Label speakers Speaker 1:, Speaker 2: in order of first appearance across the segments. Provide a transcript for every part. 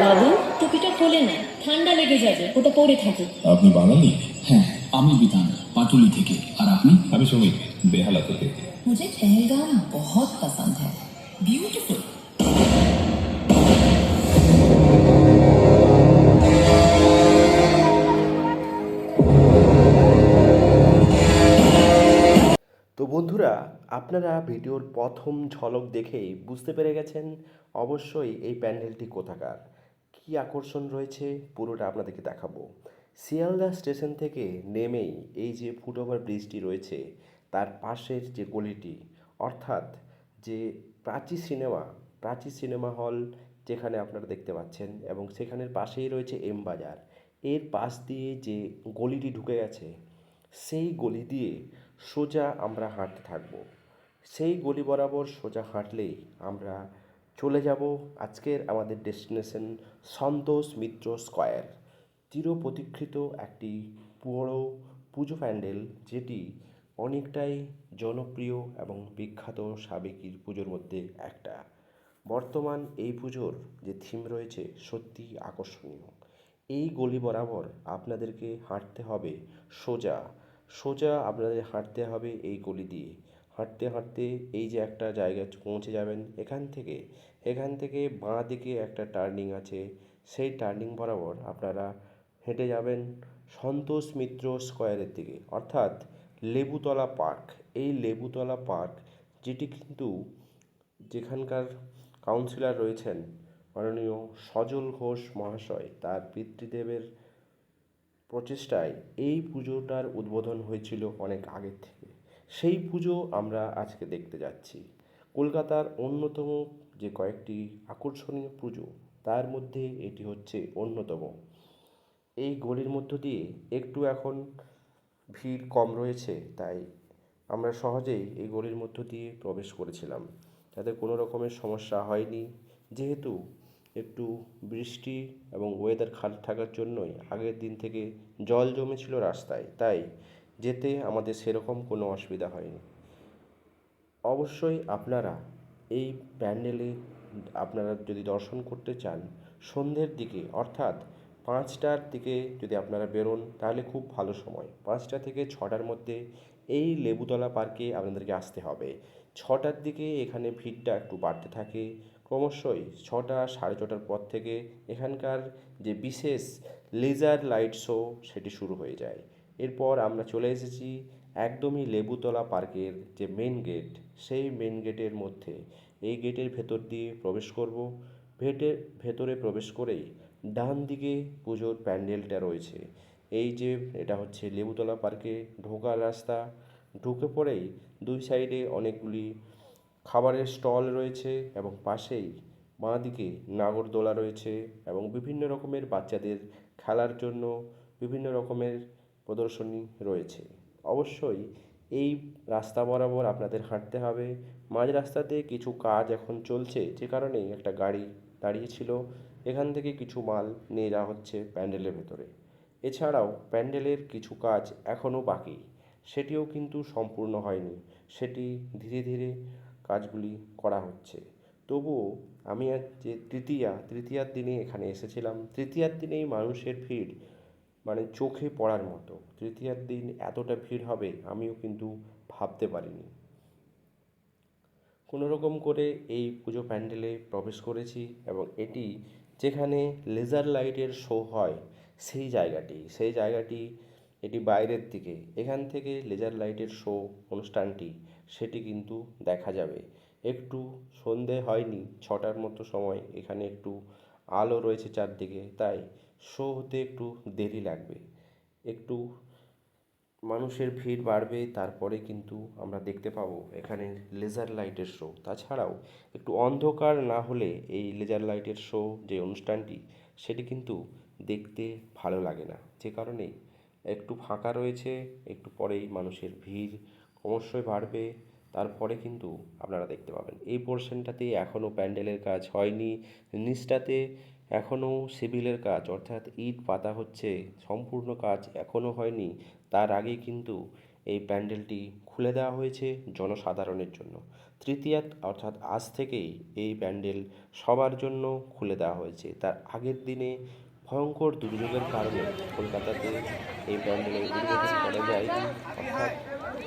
Speaker 1: বাবু টুপিটা খোলে না ঠান্ডা লেগে যাবে ওটা পরে থাকে
Speaker 2: আপনি বাঙালি
Speaker 3: হ্যাঁ আমি বিধান পাটুলি থেকে আর আপনি
Speaker 2: আমি সুমিত বেহালা থেকে
Speaker 4: मुझे पहलगाम बहुत पसंद है ब्यूटीफुल
Speaker 5: তো বন্ধুরা আপনারা ভিডিওর প্রথম ঝলক দেখেই বুঝতে পেরে গেছেন অবশ্যই এই প্যান্ডেলটি কোথাকার কী আকর্ষণ রয়েছে? পুরোটা আপনাদেরকে দেখাবো। শিয়ালদা স্টেশন থেকে নেমেই এই যে ফুটওভার ব্রিজটি রয়েছে, তার পাশের যে গলিটি, অর্থাৎ যে Prachi cinema Prachi cinema hall যেখানে আপনারা দেখতে পাচ্ছেন এবং সেখানের পাশেই রয়েছে এম বাজার। এর পাশ দিয়ে যে গলিটি ঢুকে গেছে, সেই গলি দিয়ে সোজা আমরা হাঁটতে থাকব। সেই গলি বরাবর সোজা হাঁটলেই আমরা চলে যাব আজকের আমাদের ডেস্টিনেশন সন্তোষ মিত্র স্কয়ার। চিরপ্রতীক্ষিত একটি বড় পুজো প্যান্ডেল যেটি অনেকটাই জনপ্রিয় এবং বিখ্যাত সাবেকির পুজোর মধ্যে একটা। বর্তমান এই পুজোর যে থিম রয়েছে সত্যি আকর্ষণীয়। এই গলি বরাবর আপনাদেরকে হাঁটতে হবে সোজা। সোজা আপনাদের হাঁটতে হবে এই গলি দিয়ে। হাঁটতে হাঁটতে এই যে একটা জায়গায় পৌঁছে যাবেন, এখান থেকে এখান থেকে বাঁ দিকে একটা টার্নিং আছে। সেই টার্নিং বরাবর আপনারা হেঁটে যাবেন সন্তোষ মিত্র স্কয়ারের দিকে, অর্থাৎ লেবুতলা পার্ক। এই লেবুতলা পার্ক, যেটি কিন্তু যেখানকার কাউন্সিলর রয়েছেন মাননীয় সজল ঘোষ মহাশয়, তার পিতৃদেবের প্রচেষ্টায় এই পুজোটার উদ্বোধন হয়েছিল অনেক আগের থেকে। সেই পুজো আমরা আজকে দেখতে যাচ্ছি। কলকাতার অন্যতম যে কয়েকটি আকর্ষণীয় পুজো, তার মধ্যে এটি হচ্ছে অন্যতম। এই গলির মধ্য দিয়ে একটু এখন ভিড় কম রয়েছে, তাই আমরা সহজেই এই গলির মধ্য দিয়ে প্রবেশ করেছিলাম। যাতে কোনো রকমের সমস্যা হয়নি। যেহেতু একটু বৃষ্টি এবং ওয়েদার খারাপ থাকার জন্যই আগের দিন থেকে জল জমেছিল রাস্তায়, তাই যেতে আমাদের সেরকম কোনো অসুবিধা হয়নি। অবশ্যই আপনারা এই প্যান্ডেলে আপনারা যদি দর্শন করতে চান, সন্ধ্যের দিকে অর্থাৎ পাঁচটার দিকে যদি আপনারা বেরোন, তাহলে খুব ভালো সময়। পাঁচটা থেকে ছটার মধ্যে এই লেবুতলা পার্কে আপনাদেরকে আসতে হবে। ছটার দিকে এখানে ভিড়টা একটু বাড়তে থাকে। ক্রমশই ছটা, সাড়ে ছটার পর থেকে এখানকার যে বিশেষ লেজার লাইট শো সেটি শুরু হয়ে যায়। এরপর আমরা চলে এসেছি একদমই লেবুতলা পার্কের যে মেন গেট সেই মেন গেটের মধ্যে। এই গেটের ভেতর দিয়ে প্রবেশ করব। ভেটের ভেতরে প্রবেশ করেই ডান দিকে পুজোর প্যান্ডেলটা রয়েছে। এই যে এটা হচ্ছে লেবুতলা পার্কে ঢোকার রাস্তা। ঢুকে পড়েই দুই সাইডে অনেকগুলি খাবারের স্টল রয়েছে এবং পাশেই বাঁ দিকে নাগরদোলা রয়েছে এবং বিভিন্ন রকমের বাচ্চাদের খেলার জন্য বিভিন্ন রকমের প্রদর্শনী রয়েছে। অবশ্যই এই রাস্তা বরাবর আপনাদের হাঁটতে হবে। মাঝ রাস্তাতে কিছু কাজ এখন চলছে, যে কারণে একটা গাড়ি দাঁড়িয়েছিল এখান থেকে কিছু মাল নিয়ে যাওয়া হচ্ছে প্যান্ডেলের ভেতরে। এছাড়াও প্যান্ডেলের কিছু কাজ এখনও বাকি। সেটিও কিন্তু সম্পূর্ণ হয়নি। সেটি ধীরে ধীরে কাজগুলি করা হচ্ছে। তবুও আমি আজ যে তৃতীয়া, তৃতীয়ার দিনে এখানে এসেছিলাম। তৃতীয়ার দিনেই মানুষের ভিড় মানে চোখে পড়ার মতো। তৃতীয়ার দিন এতটা ভিড় হবে, আমিও কিন্তু ভাবতে পারিনি। কোনো রকম করে এই পুজো প্যান্ডেলে প্রবেশ করেছি এবং এটি যেখানে লেজার লাইটের শো হয়, সেই জায়গাটি সেই জায়গাটি, এটি বাইরের দিকে, এখান থেকে লেজার লাইটের শো অনুষ্ঠানটি, সেটি কিন্তু দেখা যাবে। একটু সন্ধে হয়নি, ছটার মতো সময়, এখানে একটু আলো রয়েছে চারদিকে, তাই শো হতে একটু দেরি লাগবে। একটু মানুষের ভিড় বাড়বে, তারপরে কিন্তু আমরা দেখতে পাবো এখানে লেজার লাইটের শো। তাছাড়াও একটু অন্ধকার না হলে এই লেজার লাইটের শো যে অনুষ্ঠানটি, সেটি কিন্তু দেখতে ভালো লাগে না। যে কারণে একটু ফাঁকা রয়েছে, একটু পরেই মানুষের ভিড় ক্রমশই বাড়বে, তারপরে কিন্তু আপনারা দেখতে পাবেন। এই পোর্শনটাতে এখনও প্যান্ডেলের কাজ হয়নি। নিচটাতে এখনও সিভিলের কাজ, অর্থাৎ ইট পাতা হচ্ছে, সম্পূর্ণ কাজ এখনও হয়নি, তার আগে কিন্তু এই প্যান্ডেলটি খুলে দেওয়া হয়েছে জনসাধারণের জন্য। তৃতীয়াত অর্থাৎ আজ থেকেই এই প্যান্ডেল সবার জন্য খুলে দেওয়া হয়েছে। তার আগের দিনে ভয়ঙ্কর দুর্যোগের কারণে কলকাতাতে এই প্যান্ডেলের উদ্বোধন করা যায়, অর্থাৎ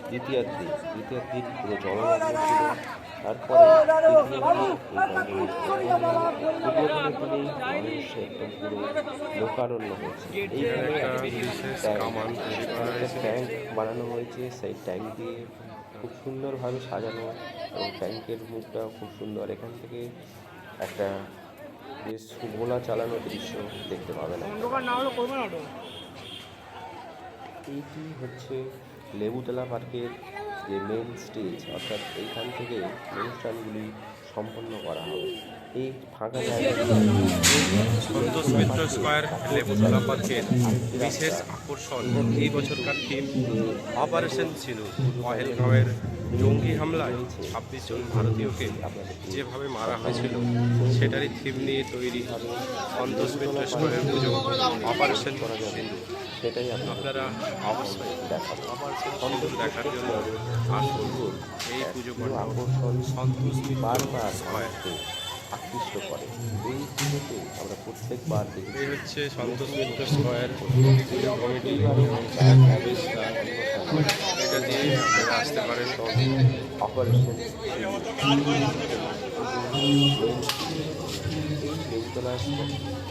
Speaker 5: দ্বিতীয়ার দিন দ্বিতীয়ার দিন পুরো জলমগ্ন ছিল তারপরে একদম লোকারণ্য হয়েছে। ট্যাঙ্ক বানানো হয়েছে, সেই ট্যাঙ্ক দিয়ে খুব সুন্দরভাবে সাজানো এবং ট্যাঙ্কের মুখটা খুব সুন্দর। এখান থেকে একটা বেশ গোলা চালানো দৃশ্য দেখতে পাবেন এইটি হচ্ছে লেবুতলা পার্কের যে মেন স্টেজ অর্থাৎ এইখান থেকে অনুষ্ঠানগুলি সম্পন্ন করা হবে। এই ফাঁকা
Speaker 6: সন্তোষ মিত্র স্কোয়ার লেবুতলা বিশেষ আকর্ষণ এই বছরকার থিম অপারেশন ছিল পহেলগাঁওয়ের জঙ্গি হামলায় ছাব্বিশ জন ভারতীয়কে যেভাবে মারা হয়েছিল, সেটারই থিম নিয়ে তৈরি সন্তোষ মিত্র স্কোয়ারের পুজো অপারেশন
Speaker 5: করা যাবে সেটাই আপনারা
Speaker 6: অবশ্যই সন্তোষ দেখার জন্য আসুন এই পুজো
Speaker 5: আকর্ষণ
Speaker 6: সন্তোষ
Speaker 5: বারবার
Speaker 6: স্কোয়ার
Speaker 5: মানুষকে আকৃষ্ট করে এই পুজোতে আমরা প্রত্যেকবার দেখি
Speaker 6: এই হচ্ছে সন্তোষ মিত্র স্কোয়ার পুজো কমিটি এটা দিয়ে আপনারা আসতে পারেন
Speaker 5: অপারেশন লেবুতলা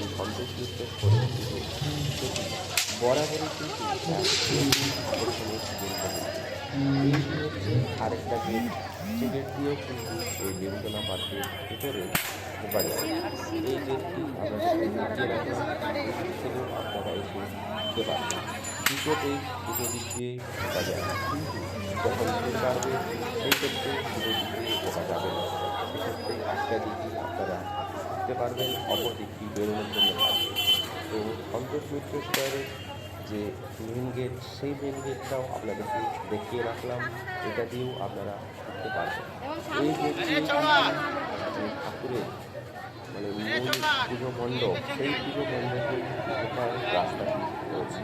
Speaker 5: সন্তোষ মিত্র করে বরাবরই কিন্তু আরেকটা গেট যে গেট দিয়েও কিন্তু এই লেবুতলা পার্কের ভিতরে ঢোকা এই গেটটি আমরা দিক থেকেও আপনারা এসে ঢুকতে পারবেন। দুটোতেই দুটো দিক ঢোকা যায়। কিন্তু যখন পারবে, সেই ক্ষেত্রে দুটো দিক ঢোকা যাবে। না সেক্ষেত্রে একটা দিকই আপনারা ঢুকতে পারবেন অপর দিকটি বেরোনোর জন্য তো মিত্র স্কোয়ারের যে মেন গেট সেই মেন গেটটাও আপনাদেরকে দেখিয়ে রাখলাম। এটা দিয়েও আপনারা ঢুকতে পারবেন। এই গেটটি যে ঠাকুরের মানে মূল পুজো মণ্ডপ সেই পুজো মণ্ডপে ঢোকার রাস্তাটি রয়েছে।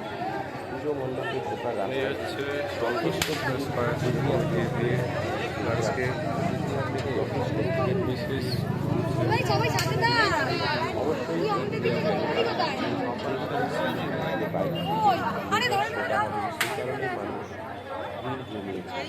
Speaker 5: পুজো মণ্ডপে ঢোকার রাস্তা
Speaker 6: হচ্ছে সন্তোষ মিত্র স্কোয়ার দিয়ে দিয়ে আজকে এর বিশেষ
Speaker 7: সবাই সবাই সাথে না
Speaker 5: অবশ্যই
Speaker 7: তুই আমাদের দিকে ঘুরে দাঁড়ায়
Speaker 5: যে বাইক
Speaker 7: ওই আরে ধরে
Speaker 5: সেটা হবে সেই কারণে মানুষ ভিড় জমিয়েছে সেই কারণে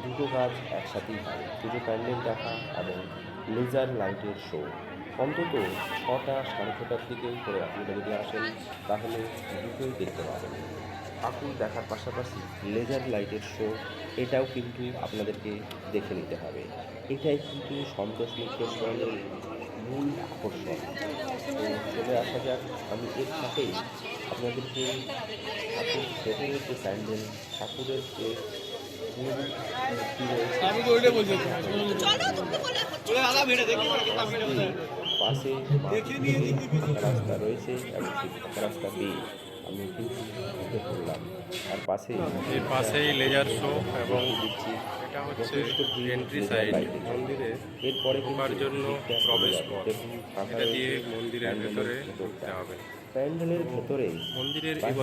Speaker 5: দুটো কাজ একসাথেই পাবে পুজো প্যান্ডেল দেখা এবং লেজার লাইটের শো। অন্তত ছটা সাড়ে ছটার দিকে করে আপনারা যদি আসেন, তাহলে দুটোই দেখতে পাবেন। ঠাকুর দেখার পাশাপাশি লেজার লাইটের শো, এটাও কিন্তু আপনাদেরকে দেখে নিতে হবে। এটাই কিন্তু সন্তোষ মিত্র স্কোয়ারের মূল আকর্ষণ। তো চলে আসা যাক, আমি এর সাথেই আপনাদেরকে ঠাকুর ভেতরের যে প্যান্ডেল, ঠাকুরের যে পাশে রাস্তা রয়েছে এবং রাস্তা দিয়ে আমি কিন্তু ঢুকে পড়লাম আর পাশে
Speaker 6: পাশেই লেজার শো এবং
Speaker 5: দিচ্ছি
Speaker 6: জন্য প্রবেশ দিয়ে মন্দিরের ভেতরে হবে।
Speaker 5: ভেতরে
Speaker 6: এই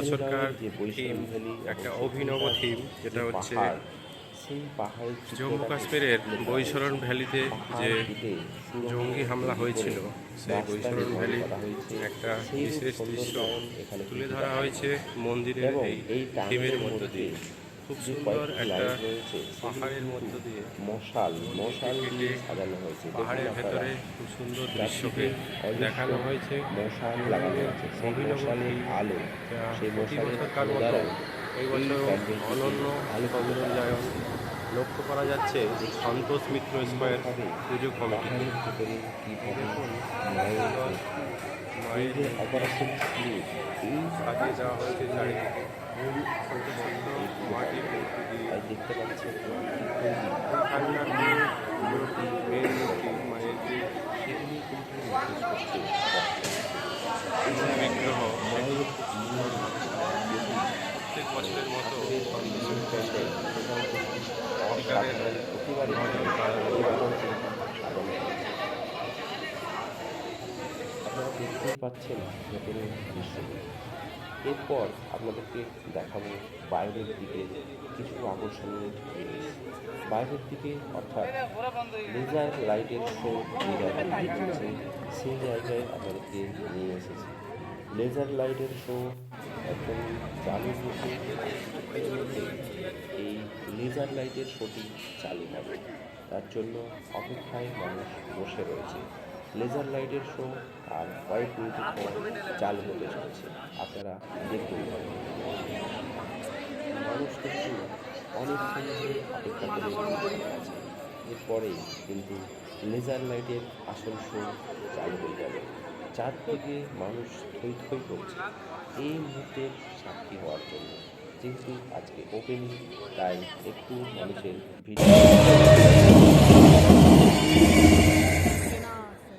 Speaker 5: যে
Speaker 6: একটা অভিনব থিম যেটা হচ্ছে জম্মু কাশ্মীরের বৈশরণ ভ্যালিতে যে জঙ্গি হামলা হয়েছিল সেই বৈশরণ ভ্যালি একটা বিশেষ দৃশ্য তুলে ধরা হয়েছে মন্দিরের এই থিমের মধ্য দিয়ে। খুব সুন্দর একটা পাহাড়ের মধ্য দিয়ে
Speaker 5: মশাল মশাল দিয়ে সাজানো হয়েছে।
Speaker 6: পাহাড়ের ভেতরে খুব সুন্দর দৃশ্যকে দেখানো হয়েছে।
Speaker 5: মশাল লাগানো হয়েছে। মশালের আলো সেই মশালের দ্বারা
Speaker 6: এই বছর অনন্য
Speaker 5: করা
Speaker 6: সৌন্দর্যায়ন
Speaker 5: হয়েছে।
Speaker 6: লক্ষ্য করা যাচ্ছে যে সন্তোষ মিত্র স্কোয়ার পুজো কমিটি সাজিয়ে দেওয়া হয়েছে চারিদিকে ছোট ছোট মাটির মূর্তি দিয়ে
Speaker 5: দেখতে
Speaker 6: মেন মূর্তি মায়ের যে
Speaker 5: সেগুলি কিন্তু নির্দেশ করছে
Speaker 6: বিগ্রহ প্রত্যেক বছরের মতো
Speaker 5: আপনারা দেখতেই পাচ্ছেন ভেতরে দৃশ্যগুলো এরপর আপনাদেরকে দেখাবো বাইরের দিকে কিছু আকর্ষণীয় জিনিস। বাইরের দিকে অর্থাৎ লেজার লাইটের শো যে জায়গায় সেই জায়গায় আপনাদেরকে নিয়ে এসেছি। লেজার লাইটের শো একদম চালু হতে কিছুক্ষণের মধ্যে এই লেজার লাইটের শোটি চালু হবে। তার জন্য অপেক্ষায় মানুষ বসে রয়েছে লেজার লাইটের শো আর কয়েক মিনিটের পর চালু হতে চলেছে। আপনারা দেখতেই পাবেন মানুষ কিন্তু অনেকক্ষণ ধরে অপেক্ষা করে আছে এরপরেই কিন্তু লেজার লাইটের আসল শো চালু হয়ে যাবে চারদিকে মানুষ থই থই করছে। এই মুহূর্তের সাক্ষী হওয়ার জন্য যেহেতু আজকে ওপেনিং তাই একটু মানুষের ভিড়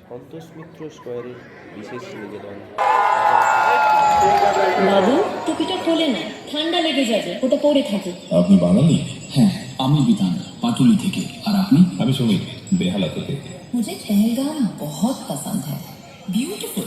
Speaker 5: সন্তোষ মিত্র স্কোয়ারের বিশেষ নিবেদন
Speaker 1: বাবু টুপিটা খোলে না ঠান্ডা লেগে যাবে ওটা পরে থাকে
Speaker 2: আপনি বাঙালি
Speaker 3: হ্যাঁ আমি বিধান পাটুলি থেকে আর আপনি
Speaker 2: আমি সুমিত বেহালা থেকে
Speaker 4: मुझे पहलगाम बहुत पसंद है ब्यूटीफुल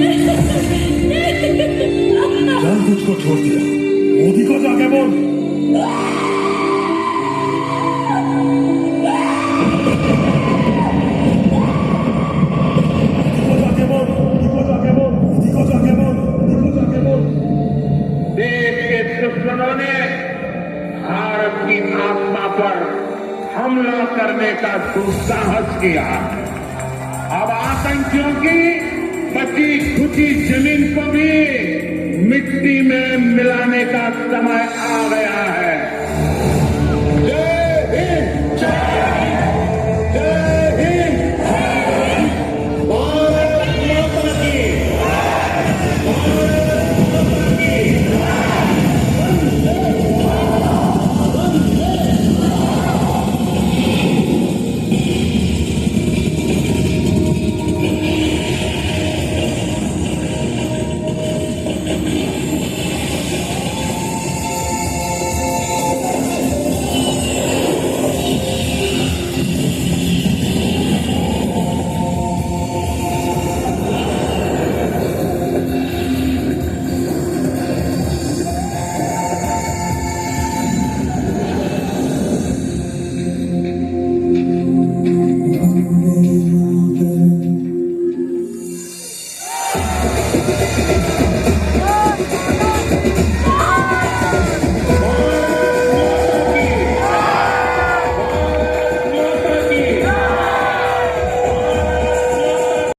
Speaker 1: मेरे पति को क्यों मारा मुझे भी मार दो
Speaker 8: जान तुझको छोड़ दिया मोदी को जाके बोल मोदी को जाके बोल मोदी को जाके बोल मोदी को जाके बोल मोदी को जाके बोल
Speaker 9: देश के दुश्मनों ने भारत की आत्मा पर हमला करने का दुस्साहस किया अब आतंकियों की बची खुची ज़मीन को भी मिट्टी में मिलाने का समय आ गया।